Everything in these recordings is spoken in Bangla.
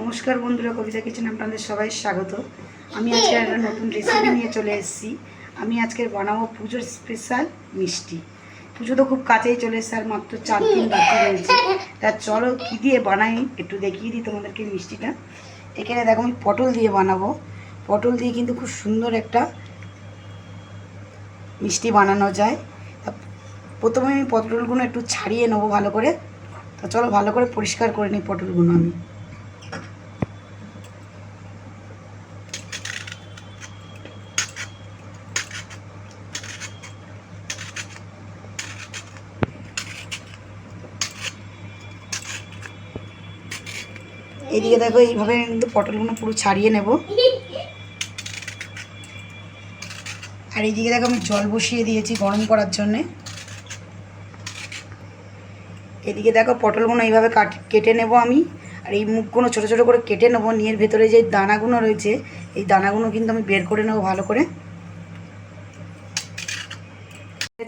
নমস্কার বন্ধুরা, কবিতা কিচেন আপনাদের সবাই স্বাগত। আমি আজকে একটা নতুন রেসিপি নিয়ে চলে এসেছি। আমি আজকে বানাবো পুজোর স্পেশাল মিষ্টি। পুজো তো খুব কাছেই চলে এসেছে, আর মাত্র চার দিন বাকি রয়েছে। তা চলো কী দিয়ে বানাই, একটু দেখিয়ে দিই তোমাদেরকে মিষ্টিটা। এখানে দেখো আমি পটল দিয়ে বানাবো। পটল দিয়ে কিন্তু খুব সুন্দর একটা মিষ্টি বানানো যায়। প্রথমে আমি পটলগুলো একটু ছাড়িয়ে নেব ভালো করে। তো চলো ভালো করে পরিষ্কার করে নিই পটলগুলো আমি। এদিকে দেখো, এইভাবে কিন্তু পটলগুলো পুরো ছাড়িয়ে নেব। আর এইদিকে দেখো, আমি জল বসিয়ে দিয়েছি গরম করার জন্যে। এদিকে দেখো, পটলগুলো এইভাবে কাট কেটে নেব আমি। আর এই মুখগুলো ছোটো ছোটো করে কেটে নেব, নিয়ের ভেতরে যে দানাগুলো রয়েছে, এই দানাগুলো কিন্তু আমি বের করে নেব ভালো করে।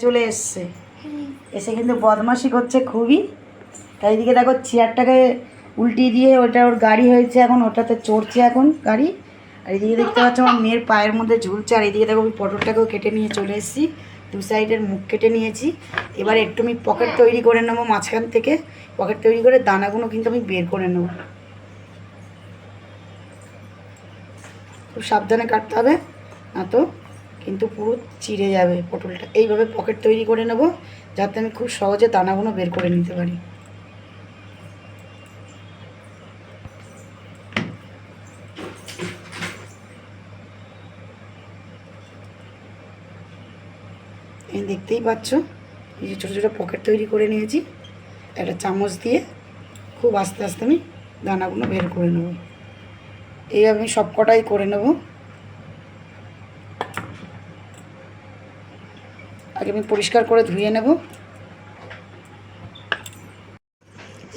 চলে এসছে। এসে কিন্তু বদমাশি করছে খুবই। তাই এদিকে দেখো, চেয়ারটাকে উল্টিয়ে দিয়ে ওটা ওর গাড়ি হয়েছে এখন, ওটাতে চড়ছে এখন গাড়ি। আর এদিকে দেখতে পাচ্ছ আমার মেয়ের পায়ের মধ্যে ঝুলছে, আর এদিকে দেখো আমি পটলটাকেও কেটে নিয়ে চলে এসেছি। দু সাইডের মুখ কেটে নিয়েছি। এবার একটু আমি পকেট তৈরি করে নেব মাঝখান থেকে। পকেট তৈরি করে দানাগুলো কিন্তু আমি বের করে নেব। খুব সাবধানে কাটতে হবে, না তো? কিন্তু পুরো চিড়ে যাবে পটলটা। এইভাবে পকেট তৈরি করে নেব, যাতে আমি খুব সহজে দানাগুলো বের করে নিতে পারি। দেখতেই পাচ্ছ, এই যে ছোটো ছোটো পকেট তৈরি করে নিয়েছি। একটা চামচ দিয়ে খুব আস্তে আস্তে আমি দানাগুলো বের করে নেব। এইভাবে আমি সব কটাই করে নেব। আগে আমি পরিষ্কার করে ধুয়ে নেব।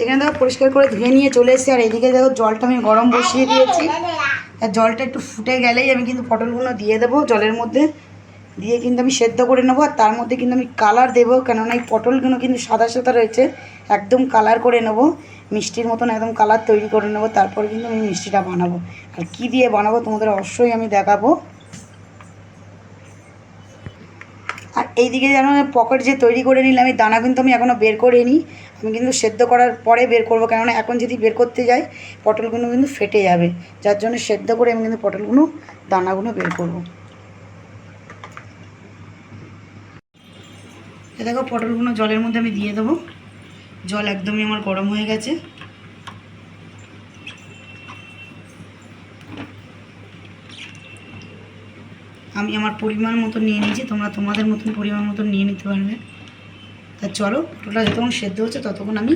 এখানে দেখো পরিষ্কার করে ধুয়ে নিয়ে চলে এসেছি। আর এদিকে দেখো জলটা আমি গরম বসিয়ে দিয়েছি। আর জলটা একটু ফুটে গেলেই আমি কিন্তু পটলগুলো দিয়ে দেবো জলের মধ্যে। দিয়ে কিন্তু আমি সেদ্ধ করে নেব আর তার মধ্যে কিন্তু আমি কালার দেবো কেননা এই পটলগুলো কিন্তু সাদা সাদা রয়েছে। একদম কালার করে নেব, মিষ্টির মতন একদম কালার তৈরি করে নেব, তারপরে কিন্তু আমি মিষ্টিটা বানাবো। আর কি দিয়ে বানাবো তোমাদের অবশ্যই আমি দেখাবো। আর এইদিকে যেন পকেট যে তৈরি করে নিলাম এই দানা কিন্তু আমি এখনও বের করে নিই আমি কিন্তু সেদ্ধ করার পরে বের করব, কেননা এখন যদি বের করতে যাই পটলগুলো কিন্তু ফেটে যাবে। যার জন্য সেদ্ধ করে আমি কিন্তু পটলগুলো, দানাগুলো বের করব। এ দেখো পটলগুলো জলের মধ্যে আমি দিয়ে দেবো। জল একদমই আমার গরম হয়ে গেছে। আমি আমার পরিমাণ মতো নিয়ে নিয়েছি, তোমরা তোমাদের মতন পরিমাণ মতো নিয়ে নিতে পারবে। তা চলো, পটলটা যতক্ষণ সেদ্ধ হচ্ছে ততক্ষণ আমি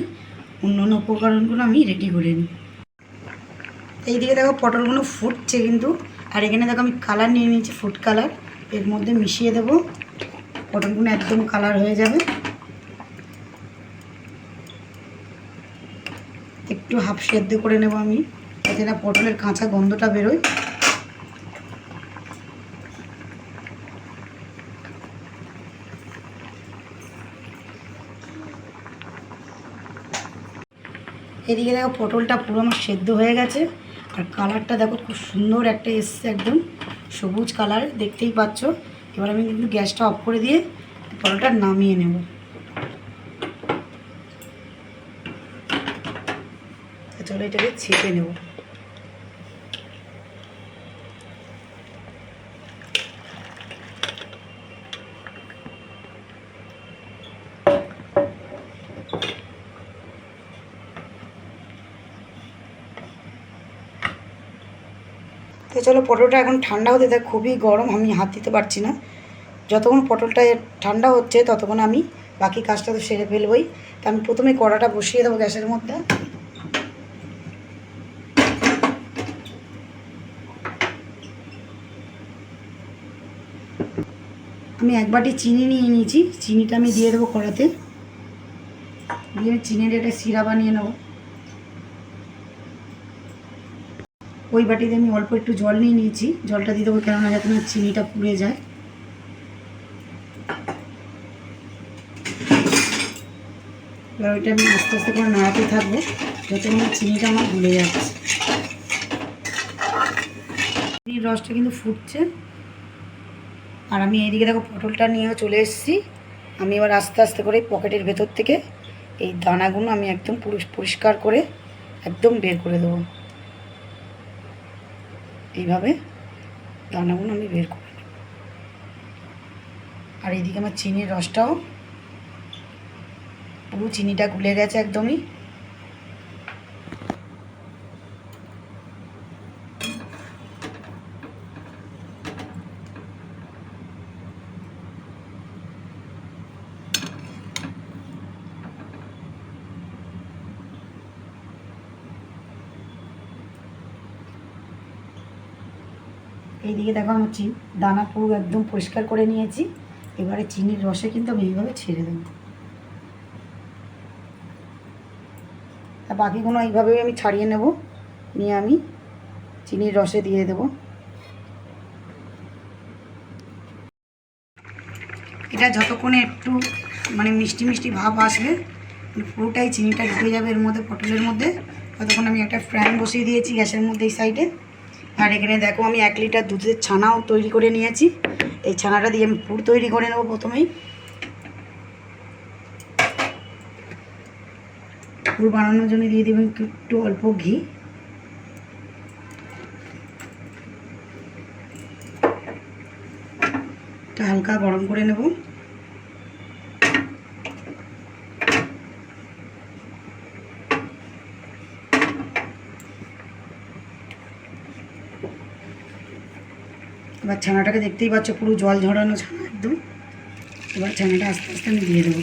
অন্য অন্য উপকরণগুলো আমি রেডি করে নিই। এইদিকে দেখো পটলগুলো ফুটছে কিন্তু। আর এখানে দেখো আমি কালার নিয়ে নিয়েছি ফুড কালারের মধ্যে মিশিয়ে দেবো। পটলগুলো একদম কালার হয়ে যাবে। একটু হাফ সেদ্ধ করে নেব আমি, যাতে না পটলের কাঁচা গন্ধটা বেরোয়। এদিকে দেখো পটলটা পুরো আমার সেদ্ধ হয়ে গেছে, আর কালারটা দেখো খুব সুন্দর একটা এসছে একদম, সবুজ কালার দেখতেই পাচ্ছ। এবার আমি কিন্তু গ্যাসটা অফ করে দিয়ে পরোটা নামিয়ে নেব। তাহলে এটাকে ছেঁকে নেব। তো চলো পটলটা এখন ঠান্ডা হতে দেখ, খুবই গরম, আমি হাত দিতে পারছি না। যতক্ষণ পটলটা ঠান্ডা হচ্ছে, ততক্ষণ আমি বাকি কাজটা তো সেরে ফেলবই। তা আমি প্রথমে কড়াটা বসিয়ে দেবো গ্যাসের মধ্যে। আমি এক বাটি চিনি নিয়ে নিয়েছি, চিনিটা আমি দিয়ে দেবো কড়াতে। দিয়ে চিনির একটা সিরা বানিয়ে নেব। ওই বাটিতে আমি অল্প একটু জল নিয়ে নিয়েছি। জলটা দিয়ে দেবো কেননা যাতে না চিনিটা পুড়ে যায়। এবার ওইটা আমি আস্তে আস্তে করে নাড়াতে থাকব না চিনিটা আমার ভুলে যাচ্ছে। এই রসটা কিন্তু ফুটছে। আর আমি এইদিকে দেখো পটলটা নিয়েও চলে এসেছি। আমি এবার আস্তে আস্তে করে পকেটের ভেতর থেকে এই দানাগুলো আমি একদম পুরুষ পরিষ্কার করে একদম বের করে দেবো। এইভাবে দানাগুলো আমি বের করে আর এইদিকে আমার চিনির রসটাও, পুরো চিনিটা গুলে গেছে একদমই। এইদিকে দেখো আমার চিনি দানা পুরো একদম পরিষ্কার করে নিয়েছি। এবারে চিনির রসে কিন্তু আমি এইভাবে ছেড়ে দেবো। আর বাকিগুলো এইভাবেই আমি ছাড়িয়ে নেব। নিয়ে আমি চিনির রসে দিয়ে দেব। এটা যতক্ষণে একটু মানে মিষ্টি মিষ্টি ভাব আসবে, পুরোটাই চিনিটা ঢুকে যাবে এর মধ্যে, পটলের মধ্যে। ততক্ষণ আমি একটা ফ্যান বসিয়ে দিয়েছি গ্যাসের মধ্যে এই সাইডে। আর এখানে দেখো আমি এক লিটার দুধের ছানাও তৈরি করে নিয়েছি। এই ছানাটা দিয়ে আমি পুর তৈরি করে নেব প্রথমেই। পুর বানানোর জন্য দিয়ে দেবেন একটু অল্প ঘি। হালকা গরম করে নেব। এবার ছানাটাকে দেখতেই পাচ্ছ, পুরো জল ঝরানো ছানা একদম। এবার ছানাটা আস্তে আস্তে আমি দিয়ে দেবো।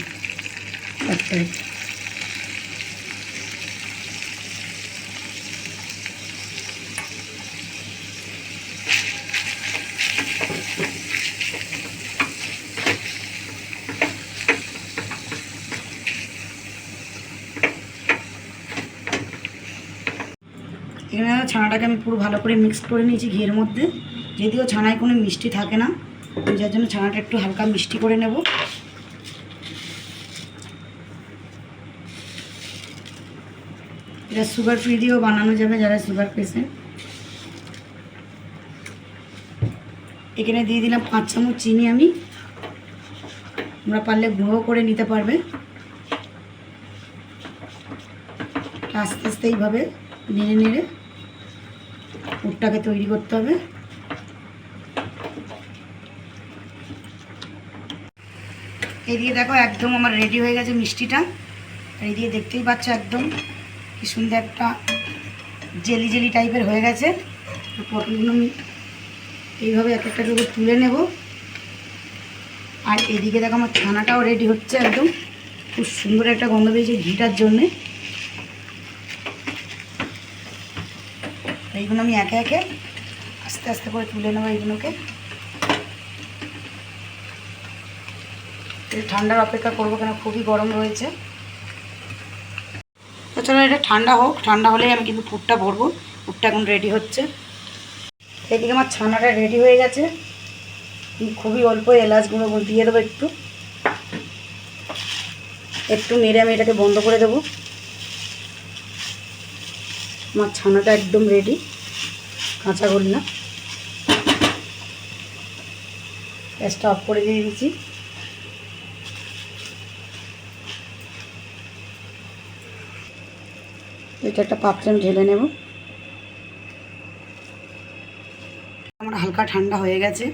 এখানে ছানাটাকে আমি পুরো ভালো করে মিক্স করে নিয়েছি ঘিয়ের মধ্যে। যদিও ছানায় কোনো মিষ্টি থাকে না যার জন্য ছানাটা একটু হালকা মিষ্টি করে নেব। এটা সুগার ফ্রি দিয়েও বানানো যাবে যারা সুগার পেশেন্ট। এখানে দিয়ে দিলাম পাঁচ চামচ চিনি আমি। তোমরা পারলে গুঁড়ো করে নিতে পারবে। আস্তে আস্তে এইভাবে নেড়ে নেড়ে পুরটাকে তৈরি করতে হবে। এদিকে দেখো একদম আমার রেডি হয়ে গেছে মিষ্টিটা। এদিকে দেখতেই পাচ্ছ একদম কি সুন্দর একটা জেলি জেলি টাইপের হয়ে গেছে। পটলগুলো আমি এইভাবে এক একটা করে তুলে নেব। আর এদিকে দেখো আমার ছানাটাও রেডি হচ্ছে একদম। খুব সুন্দর একটা গন্ধ পেয়েছে ঘিটার জন্যে। এইগুলো আমি একে একে আস্তে আস্তে করে তুলে নেব এইগুলোকে। এই ঠান্ডার অপেক্ষা করব কেন? খুবই গরম রয়েছে। তো চলো এটা ঠান্ডা হোক। ঠান্ডা হলেই আমি কিন্তু পুরটা ভরবো। পুরটা এখন রেডি হচ্ছে। এদিকে আমার ছানাটা রেডি হয়ে গেছে। খুবই অল্প এলাচগুলো দিয়ে দেবো একটু। একটু মেরে আমি এটাকে বন্ধ করে দেবো। আমার ছানাটা একদম রেডি কাঁচা গোল্লা। গ্যাসটা অফ করে দিয়ে দিয়েছি এটা একটা পাত্রে আমি ঢেলে নেব। আমার হালকা ঠান্ডা হয়ে গেছে।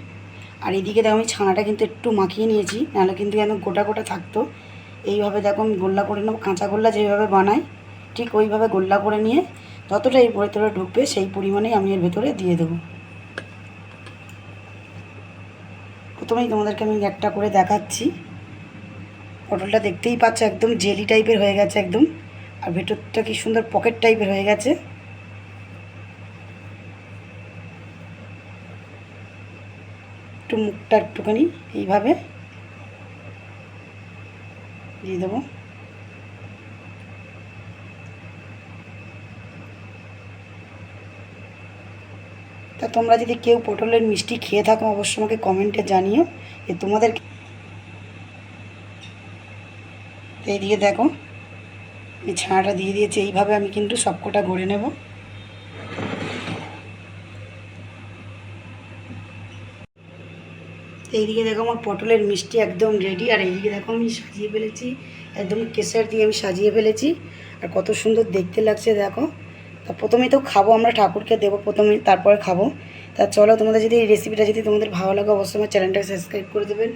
আর এদিকে দেখো আমি ছানাটা কিন্তু একটু মাখিয়ে নিয়েছি, নাহলে কিন্তু যেন গোটা গোটা থাকতো। এইভাবে দেখো আমি গোল্লা করে নেব, কাঁচা গোল্লা যেভাবে বানাই, ঠিক ওইভাবে গোল্লা করে নিয়ে যতটা এই ভেতরে ঢুকবে সেই পরিমাণেই আমি এর ভেতরে দিয়ে দেবো। প্রথমেই তোমাদেরকে আমি একটা করে দেখাচ্ছি। পটলটা দেখতেই পাচ্ছ একদম জেলি টাইপের হয়ে গেছে একদম। আর ভেতরটা কি সুন্দর পকেট টাইপের হয়ে গেছে? একটু মুখটা একটুখানি এইভাবে দিয়ে দেবো। তা তোমরা যদি কেউ পটলের মিষ্টি খেয়ে থাকো, অবশ্যই আমাকে কমেন্টে জানিও। যে তোমাদের এইদিকে দেখো। এই ছানাটা দিয়ে দিয়েছি, এইভাবে আমি কিন্তু সবকটা গড়ে নেব। এইদিকে দেখো আমার পটলের মিষ্টি একদম রেডি আর এইদিকে দেখো আমি সাজিয়ে ফেলেছি, একদম কেসার দিয়ে আমি সাজিয়ে ফেলেছি। আর কত সুন্দর দেখতে লাগছে দেখো। তা প্রথমেই তো খাব, আমরা ঠাকুরকে দেবো প্রথমে, তারপরে খাব। তা চলো তোমাদের যদি এই রেসিপিটা যদি তোমাদের ভালো লাগে, অবশ্যই আমার চ্যানেলটাকে সাবস্ক্রাইব করে দেবেন,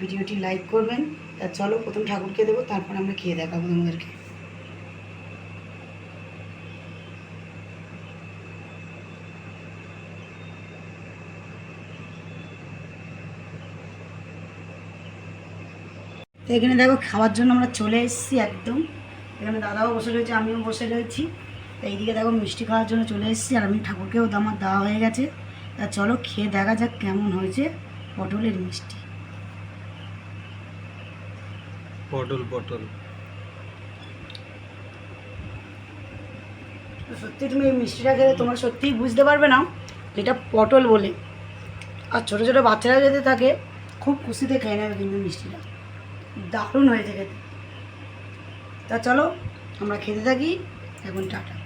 ভিডিওটি লাইক করবেন। তা চলো প্রথম ঠাকুরকে দেবো, তারপর আমরা খেয়ে দেখাবো তোমাদেরকে। তো এখানে দেখো খাওয়ার জন্য আমরা চলে এসেছি একদম। এখানে দাদাও বসে রয়েছে আমিও বসে রয়েছি। তো এইদিকে দেখো মিষ্টি খাওয়ার জন্য চলে এসেছি আর আমি ঠাকুরকেও আমার দেওয়া হয়ে গেছে। তা চলো খেয়ে দেখা যাক কেমন হয়েছে পটলের মিষ্টি। পটল পটল। সত্যি তুমি এই মিষ্টিটা খেলে তোমরা সত্যিই বুঝতে পারবে না এটা পটল বলে। আর ছোটো ছোটো বাচ্চারা যদি থাকে খুব খুশিতে খেয়ে নেবে কিন্তু মিষ্টিটা। দারুণ হয়েছে খেতে। তা চলো আমরা খেতে থাকি এখন টাটা।